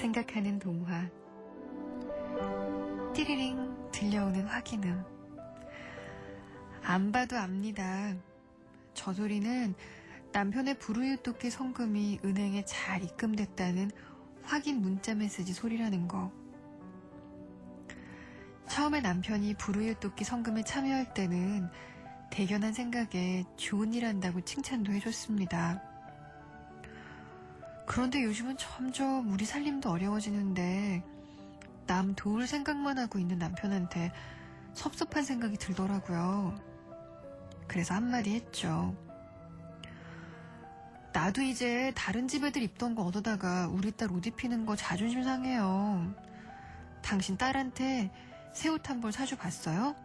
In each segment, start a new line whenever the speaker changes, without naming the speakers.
생각하는 동화. 띠리링 들려오는 확인음. 안 봐도 압니다. 저 소리는 남편의 불우유토끼 성금이 은행에 잘 입금됐다는 확인 문자 메시지 소리라는 거. 처음에 남편이 불우유토끼 성금에 참여할 때는 대견한 생각에 좋은 일 한다고 칭찬도 해줬습니다. 그런데 요즘은 점점 우리 살림도 어려워지는데 남 도울 생각만 하고 있는 남편한테 섭섭한 생각이 들더라고요. 그래서 한마디 했죠. 나도 이제 다른 집 애들 입던 거 얻어다가 우리 딸 옷 입히는 거 자존심 상해요. 당신 딸한테 새 옷 한 벌 사줘 봤어요?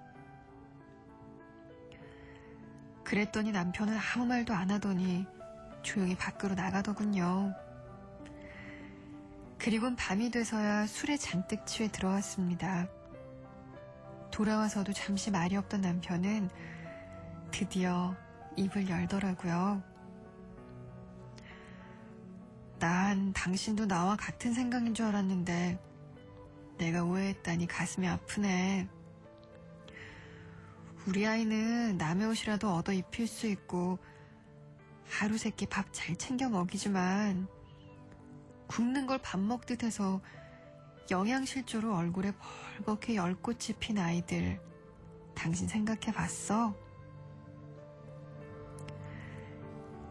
그랬더니 남편은 아무 말도 안 하더니 조용히 밖으로 나가더군요. 그리곤 밤이 돼서야 술에 잔뜩 취해 들어왔습니다. 돌아와서도 잠시 말이 없던 남편은 드디어 입을 열더라고요. 난 당신도 나와 같은 생각인 줄 알았는데 내가 오해했다니 가슴이 아프네. 우리 아이는 남의 옷이라도 얻어 입힐 수 있고 하루 세끼 밥 잘 챙겨 먹이지만 굶는 걸 밥 먹듯 해서 영양실조로 얼굴에 벌겋게 열꽃이 핀 아이들 당신 생각해 봤어?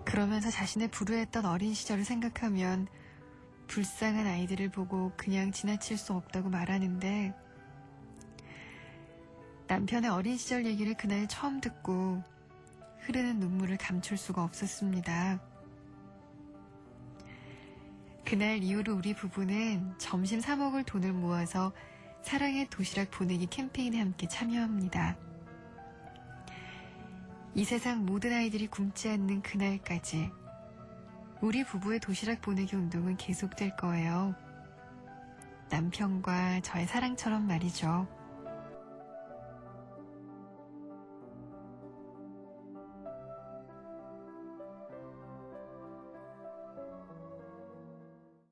그러면서 자신의 불우했던 어린 시절을 생각하면 불쌍한 아이들을 보고 그냥 지나칠 수 없다고 말하는데 남편의 어린 시절 얘기를 그날 처음 듣고 흐르는 눈물을 감출 수가 없었습니다. 그날 이후로 우리 부부는 점심 사 먹을 돈을 모아서 사랑의 도시락 보내기 캠페인에 함께 참여합니다. 이 세상 모든 아이들이 굶지 않는 그날까지 우리 부부의 도시락 보내기 운동은 계속될 거예요. 남편과 저의 사랑처럼 말이죠.